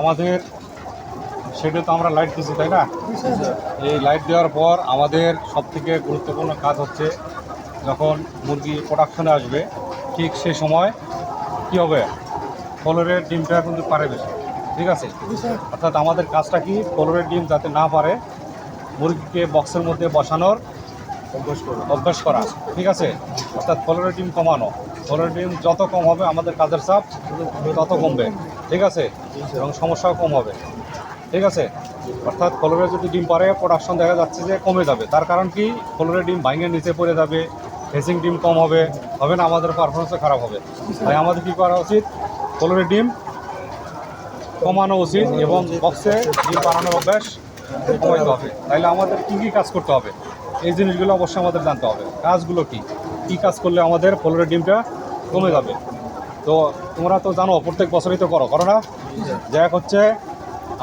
আমাদের, সেটা তো আমরা লাইট দিচ্ছি তাই না? এই লাইট দেওয়ার পর আমাদের সব থেকে গুরুত্বপূর্ণ কাজ হচ্ছে যখন মুরগি প্রোডাকশনে আসবে, ঠিক সে সময় কি হবে? ফলরের ডিমটা কিন্তু পারে বেশি, ঠিক আছে? অর্থাৎ আমাদের কাজটা কি? ফলরের ডিম যাতে না পারে, মুরগিকে বক্সের মধ্যে বসানোর অভ্যাস করা। ঠিক আছে? অর্থাৎ ফলরের ডিম কমানো। ফলরের ডিম যত কম হবে, আমাদের কাজের চাপ তত কমবে। ঠিক আছে? এবং সমস্যাও কম হবে। ঠিক আছে? অর্থাৎ ফলরের যদি ডিম পারে প্রোডাকশন দেখা যাচ্ছে যে কমে যাবে। তার কারণ কি? ফলরের ডিম ভাঙে নিচে পড়ে যাবে ফেসিং ডিম কম হবে হবে না, আমাদের পারফরমেন্সও খারাপ হবে। তাই আমাদের কী করা উচিত? ফলরের ডিম কমানো উচিত এবং বক্সে ডিম বানানোর অভ্যাস কমাইতে হবে। তাইলে আমাদের কী কী কাজ করতে হবে? এই জিনিসগুলো অবশ্যই আমাদের জানতে হবে। কাজগুলো কি? কী কাজ করলে আমাদের ফলরের ডিমটা কমে যাবে? তো তোমরা তো জানো, প্রত্যেক বছরই তো করো করো না? যাক হচ্ছে,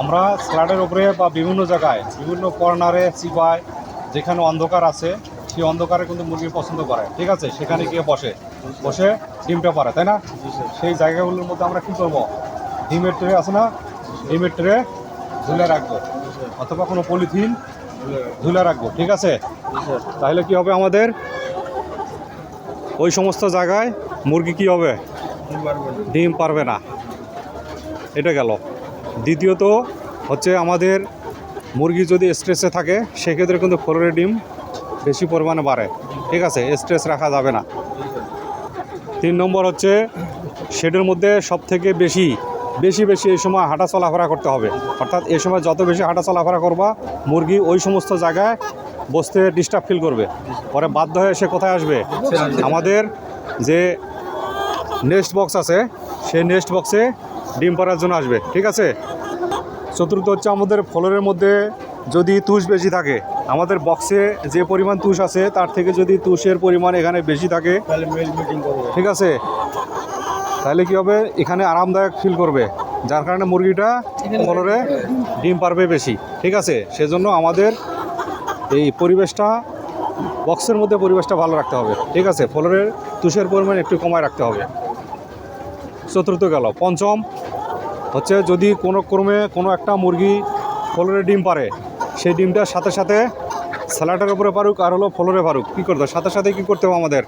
আমরা স্ল্যাডের উপরে বা বিভিন্ন জায়গায়, বিভিন্ন কর্নারে চিপায় যেখানে অন্ধকার আছে, সেই অন্ধকারে কিন্তু মুরগি পছন্দ করে। ঠিক আছে? সেখানে গিয়ে বসে বসে ডিমটা পারে, তাই না? সেই জায়গাগুলোর মধ্যে আমরা কী করব? ডিমের ট্রে আছে না? ডিমের ট্রে ঝুলে রাখব। অথবা কোনো পলিথিন ঝুলে রাখব। ঠিক আছে? তাহলে কি হবে আমাদের? ওই সমস্ত জায়গায় মুরগি কি হবে? ডিম পারবে না। এটা গেল। দ্বিতীয়ত হচ্ছে আমাদের মুরগি যদি স্ট্রেসে থাকে, সেক্ষেত্রে কিন্তু ফ্লোরের ডিম বেশি পরিমাণে বাড়ে। ঠিক আছে স্ট্রেস রাখা যাবে না। তিন নম্বর হচ্ছে শেডের মধ্যে সব থেকে বেশি বেশি বেশি এই সময় হাঁটা চলাফেরা করতে হবে। অর্থাৎ এই সময় যত বেশি হাঁটা চলাফেরা করবা, মুরগি ওই সমস্ত জায়গায় বসতে ডিস্টার্ব ফিল করবে। পরে বাধ্য হয়ে সে কোথায় আসবে? আমাদের যে নেক্সট বক্স আছে সেই নেক্সট বক্সে ডিম পাড়ার জন্য আসবে ঠিক আছে? চতুর্থ হচ্ছে আমাদের ফলরের মধ্যে যদি তুষ বেশি থাকে আমাদের বক্সে যে পরিমাণ তুষ আছে তার থেকে যদি তুষের পরিমাণ এখানে বেশি থাকে ঠিক আছে? তাহলে কি হবে? এখানে আরামদায়ক ফিল করবে যার কারণে মুরগিটা ফলরে ডিম পারবে বেশি ঠিক আছে? সেজন্য আমাদের এই পরিবেশটা, বক্সের মধ্যে পরিবেশটা ভালো রাখতে হবে, ঠিক আছে? ফলরের তুষের পরিমাণ একটু কমায় রাখতে হবে। চতুর্থ গেল। পঞ্চম হচ্ছে যদি কোনো ক্রমে কোনো একটা মুরগি ফলরে ডিম পারে, সেই ডিমটার সাথে সাথে স্যালাডের উপরে পারুক আর হলো ফলরে পারুক, কী করতে হবে? সাথে সাথে কী করতে হবে আমাদের?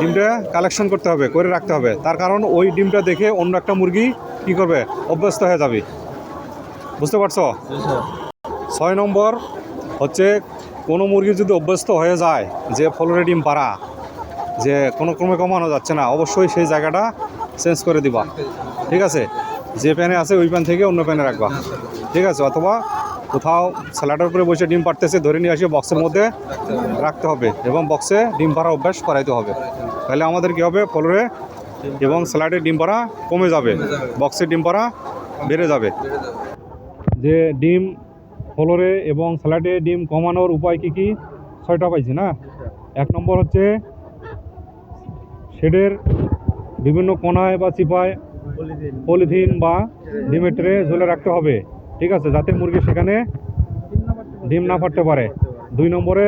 ডিমটা কালেকশন করতে হবে, করে রাখতে হবে। তার কারণ ওই ডিমটা দেখে অন্য একটা মুরগি কী করবে? অভ্যস্ত হয়ে যাবে। বুঝতে পারছ? ছয় নম্বর হচ্ছে কোনো মুরগি যদি অভ্যস্ত হয়ে যায় যে ফলরে ডিম পাড়া, যে কোনো ক্রমে কমানো যাচ্ছে না, অবশ্যই সেই জায়গাটা চেঞ্জ করে দিবা। ঠিক আছে? যে প্যানে আছে ওই প্যান থেকে অন্য প্যানে রাখবা। ঠিক আছে? অথবা কোথাও স্যালাডের উপরে বসে ডিম পাড়তেছে, ধরে নিয়ে আসে বক্সের মধ্যে রাখতে হবে এবং বক্সে ডিম পাড়া অভ্যাস করাইতে হবে। তাহলে আমাদের কী হবে? ফলরে এবং স্যালাডের ডিম পাড়া কমে যাবে। বক্সের ডিম পাড়া বেড়ে যাবে। যে ডিম ফলরে এবং স্যালাডে ডিম কমানোর উপায় কি কি? ছয়টা পাইছি না? এক নম্বর হচ্ছে শেডের বিভিন্ন কোনায় বা চিপায় পলিথিন বা ডিমের ট্রে ঝুলে রাখতে হবে। ঠিক আছে? যাতে মুরগি সেখানে ডিম না ফাটতে পারে। দুই নম্বরে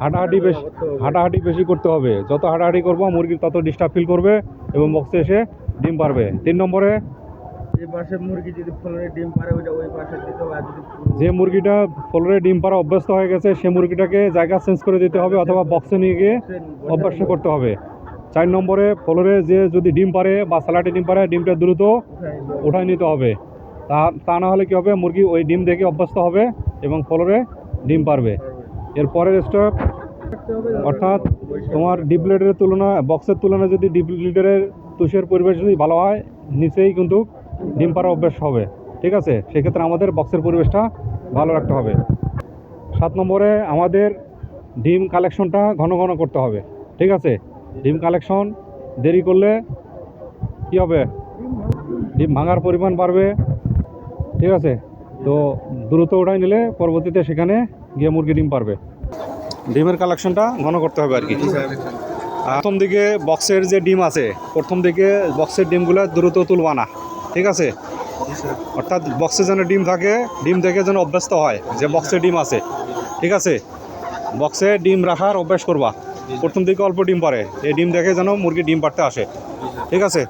হাঁটাহাঁটি বেশি হাঁটাহাঁটি বেশি করতে হবে। যত হাঁটাহাঁটি করব, মুরগি তত ডিস্টার্ব ফিল করবে এবং বক্সে এসে ডিম পারবে। তিন নম্বরে পারে যে মুরগিটা ফলরে ডিম পাড়া অভ্যস্ত হয়ে গেছে, সে মুরগিটাকে জায়গা চেঞ্জ করে দিতে হবে অথবা বক্সে নিয়ে গিয়ে অভ্যাস করতে হবে। চার নম্বরে ফলরে যে যদি ডিম পারে বা স্যালাডে ডিম পারে ডিমটা দ্রুত উঠায় নিতে হবে। তা তা না হলে কী হবে? মুরগি ওই ডিম দেখে অভ্যস্ত হবে এবং ফলরে ডিম পারবে এর পরের স্টেপ অর্থাৎ তোমার ডিপ লিডারের তুলনা বক্সের তুলনায় যদি ডিপ লিডারের তুষের পরিবেশ যদি ভালো হয়, নিচেই কিন্তু ডিম পাড়া অভ্যেস হবে, ঠিক আছে? সেক্ষেত্রে আমাদের বক্সের পরিবেশটা ভালো রাখতে হবে। সাত নম্বরে আমাদের ডিম কালেকশনটা ঘন ঘন করতে হবে, ঠিক আছে? ডিম কালেকশন দেরি করলে কি হবে? ডিম ভাঙার পরিমাণ বাড়বে, ঠিক আছে? তো দ্রুত ওঠাই নিলে পরবর্তীতে সেখানে গিয়ে মুরগি ডিম পারবে। ডিমের কালেকশনটা ঘন করতে হবে আর কি। প্রথম দিকে বক্সের যে ডিম আছে, প্রথম দিকে বক্সের ডিমগুলো দ্রুত তুলবা না। ঠিক আছে? অর্থাৎ বক্সে যেন ডিম থাকে ডিম দেখে যেন অভ্যস্ত হয় যে বক্সে ডিম আছে। ঠিক আছে? বক্সে ডিম রাখার অভ্যাস করবা। প্রথম দিকে অল্প ডিম পারে এই ডিম দেখে যেন মুরগি ডিম পাড়তে আসে। ঠিক আছে?